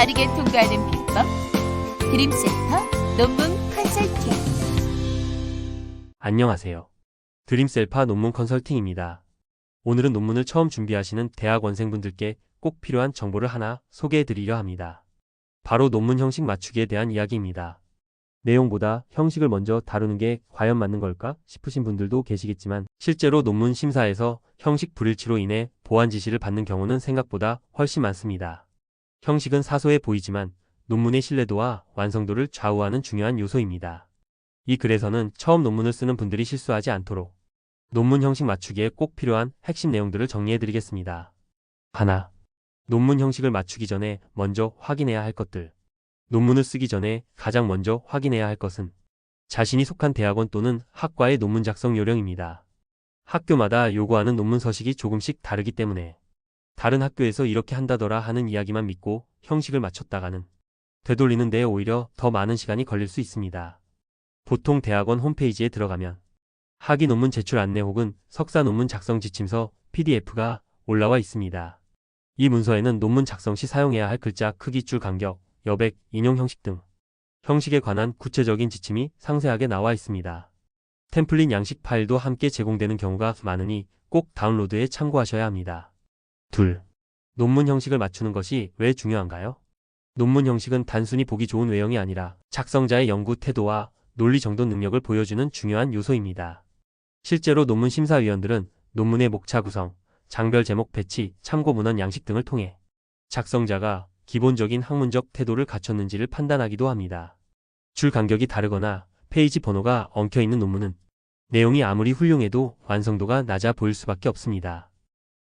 빠르게 통과하는 비법 드림센터 논문 컨설팅 안녕하세요. 드림셀파 논문 컨설팅입니다. 오늘은 논문을 처음 준비하시는 대학원생분들께 꼭 필요한 정보를 하나 소개해 드리려 합니다. 바로 논문 형식 맞추기에 대한 이야기입니다. 내용보다 형식을 먼저 다루는 게 과연 맞는 걸까 싶으신 분들도 계시겠지만 실제로 논문 심사에서 형식 불일치로 인해 보완 지시를 받는 경우는 생각보다 훨씬 많습니다. 형식은 사소해 보이지만 논문의 신뢰도와 완성도를 좌우하는 중요한 요소입니다. 이 글에서는 처음 논문을 쓰는 분들이 실수하지 않도록 논문 형식 맞추기에 꼭 필요한 핵심 내용들을 정리해 드리겠습니다. 하나. 논문 형식을 맞추기 전에 먼저 확인해야 할 것들. 논문을 쓰기 전에 가장 먼저 확인해야 할 것은 자신이 속한 대학원 또는 학과의 논문 작성 요령입니다. 학교마다 요구하는 논문 서식이 조금씩 다르기 때문에 다른 학교에서 이렇게 한다더라 하는 이야기만 믿고 형식을 맞췄다가는 되돌리는 데에 오히려 더 많은 시간이 걸릴 수 있습니다. 보통 대학원 홈페이지에 들어가면 학위 논문 제출 안내 혹은 석사 논문 작성 지침서 PDF가 올라와 있습니다. 이 문서에는 논문 작성 시 사용해야 할 글자 크기 줄 간격, 여백, 인용 형식 등 형식에 관한 구체적인 지침이 상세하게 나와 있습니다. 템플릿 양식 파일도 함께 제공되는 경우가 많으니 꼭 다운로드에 참고하셔야 합니다. 둘. 논문 형식을 맞추는 것이 왜 중요한가요? 논문 형식은 단순히 보기 좋은 외형이 아니라 작성자의 연구 태도와 논리 정돈 능력을 보여주는 중요한 요소입니다. 실제로 논문 심사위원들은 논문의 목차 구성, 장별 제목 배치, 참고 문헌 양식 등을 통해 작성자가 기본적인 학문적 태도를 갖췄는지를 판단하기도 합니다. 줄 간격이 다르거나 페이지 번호가 엉켜 있는 논문은 내용이 아무리 훌륭해도 완성도가 낮아 보일 수밖에 없습니다.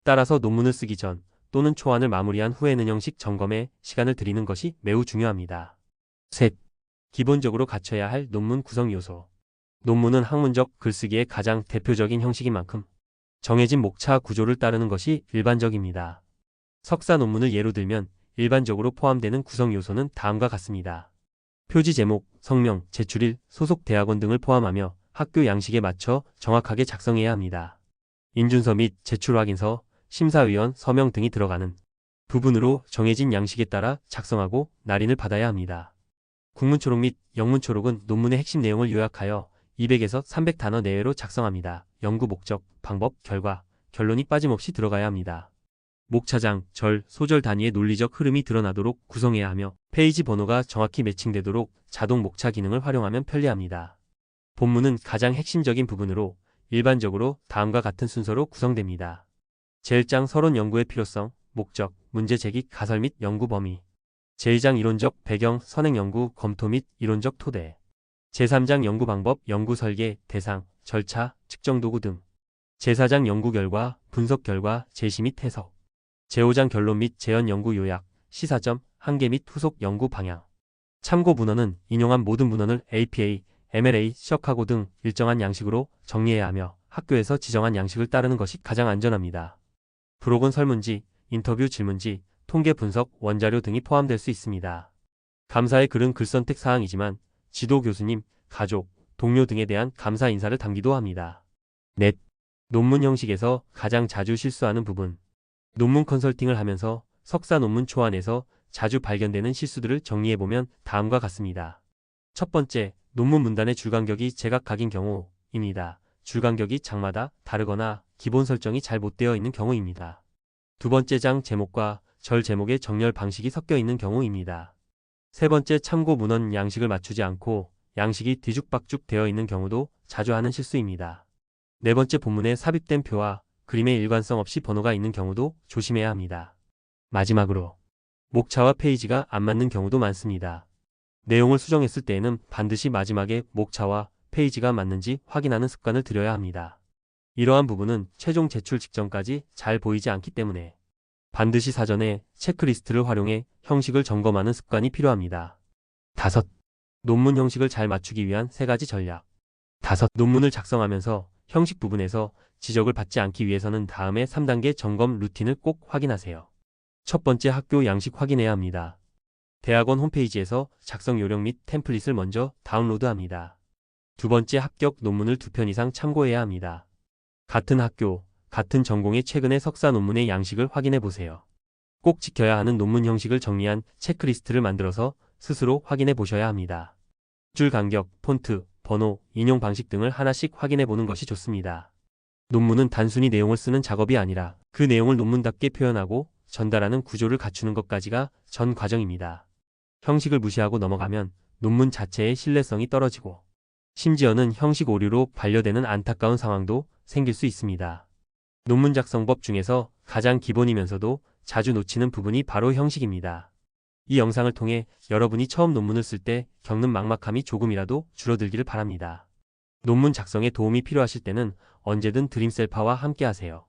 따라서 논문을 쓰기 전 또는 초안을 마무리한 후에는 형식 점검에 시간을 들이는 것이 매우 중요합니다. 셋. 기본적으로 갖춰야 할 논문 구성 요소. 논문은 학문적 글쓰기의 가장 대표적인 형식인 만큼 정해진 목차 구조를 따르는 것이 일반적입니다. 석사 논문을 예로 들면 일반적으로 포함되는 구성 요소는 다음과 같습니다. 표지 제목, 성명, 제출일, 소속 대학원 등을 포함하며 학교 양식에 맞춰 정확하게 작성해야 합니다. 인준서 및 제출 확인서, 심사위원 서명 등이 들어가는 부분으로 정해진 양식에 따라 작성하고 날인을 받아야 합니다. 국문초록 및 영문초록은 논문의 핵심 내용을 요약하여 200에서 300단어 내외로 작성합니다. 연구 목적, 방법, 결과, 결론이 빠짐없이 들어가야 합니다. 목차장, 절, 소절 단위의 논리적 흐름이 드러나도록 구성해야 하며 페이지 번호가 정확히 매칭되도록 자동 목차 기능을 활용하면 편리합니다. 본문은 가장 핵심적인 부분으로 일반적으로 다음과 같은 순서로 구성됩니다. 제1장 서론 연구의 필요성, 목적, 문제 제기, 가설 및 연구 범위. 제2장 이론적 배경, 선행 연구, 검토 및 이론적 토대. 제3장 연구 방법, 연구 설계, 대상, 절차, 측정 도구 등. 제4장 연구 결과, 분석 결과, 제시 및 해석. 제5장 결론 및 재현 연구 요약, 시사점, 한계 및 후속 연구 방향. 참고 문헌은 인용한 모든 문헌을 APA, MLA, 시역하고 등 일정한 양식으로 정리해야 하며 학교에서 지정한 양식을 따르는 것이 가장 안전합니다. 브록은 설문지, 인터뷰 질문지, 통계 분석, 원자료 등이 포함될 수 있습니다. 감사의 글은 글선택 사항이지만 지도 교수님, 가족, 동료 등에 대한 감사 인사를 담기도 합니다. 넷. 논문 형식에서 가장 자주 실수하는 부분. 논문 컨설팅을 하면서 석사 논문 초안에서 자주 발견되는 실수들을 정리해보면 다음과 같습니다. 첫 번째, 논문 문단의 줄간격이 제각각인 경우입니다. 줄간격이 장마다 다르거나 기본 설정이 잘 못 되어 있는 경우입니다. 두 번째 장 제목과 절 제목의 정렬 방식이 섞여 있는 경우입니다. 세 번째 참고 문헌 양식을 맞추지 않고 양식이 뒤죽박죽 되어 있는 경우도 자주 하는 실수입니다. 네 번째 본문에 삽입된 표와 그림의 일관성 없이 번호가 있는 경우도 조심해야 합니다. 마지막으로 목차와 페이지가 안 맞는 경우도 많습니다. 내용을 수정했을 때에는 반드시 마지막에 목차와 페이지가 맞는지 확인하는 습관을 들여야 합니다. 이러한 부분은 최종 제출 직전까지 잘 보이지 않기 때문에 반드시 사전에 체크리스트를 활용해 형식을 점검하는 습관이 필요합니다. 다섯, 논문 형식을 잘 맞추기 위한 세 가지 전략. 다섯, 논문을 작성하면서 형식 부분에서 지적을 받지 않기 위해서는 다음의 3단계 점검 루틴을 꼭 확인하세요. 첫 번째 학교 양식 확인해야 합니다. 대학원 홈페이지에서 작성 요령 및 템플릿을 먼저 다운로드합니다. 두 번째 합격 논문을 두 편 이상 참고해야 합니다. 같은 학교, 같은 전공의 최근의 석사 논문의 양식을 확인해 보세요. 꼭 지켜야 하는 논문 형식을 정리한 체크리스트를 만들어서 스스로 확인해 보셔야 합니다. 줄 간격, 폰트, 번호, 인용 방식 등을 하나씩 확인해 보는 것이 좋습니다. 논문은 단순히 내용을 쓰는 작업이 아니라 그 내용을 논문답게 표현하고 전달하는 구조를 갖추는 것까지가 전 과정입니다. 형식을 무시하고 넘어가면 논문 자체의 신뢰성이 떨어지고 심지어는 형식 오류로 반려되는 안타까운 상황도 생길 수 있습니다. 논문 작성법 중에서 가장 기본이면서도 자주 놓치는 부분이 바로 형식입니다. 이 영상을 통해 여러분이 처음 논문을 쓸 때 겪는 막막함이 조금이라도 줄어들기를 바랍니다. 논문 작성에 도움이 필요하실 때는 언제든 드림셀파와 함께 하세요.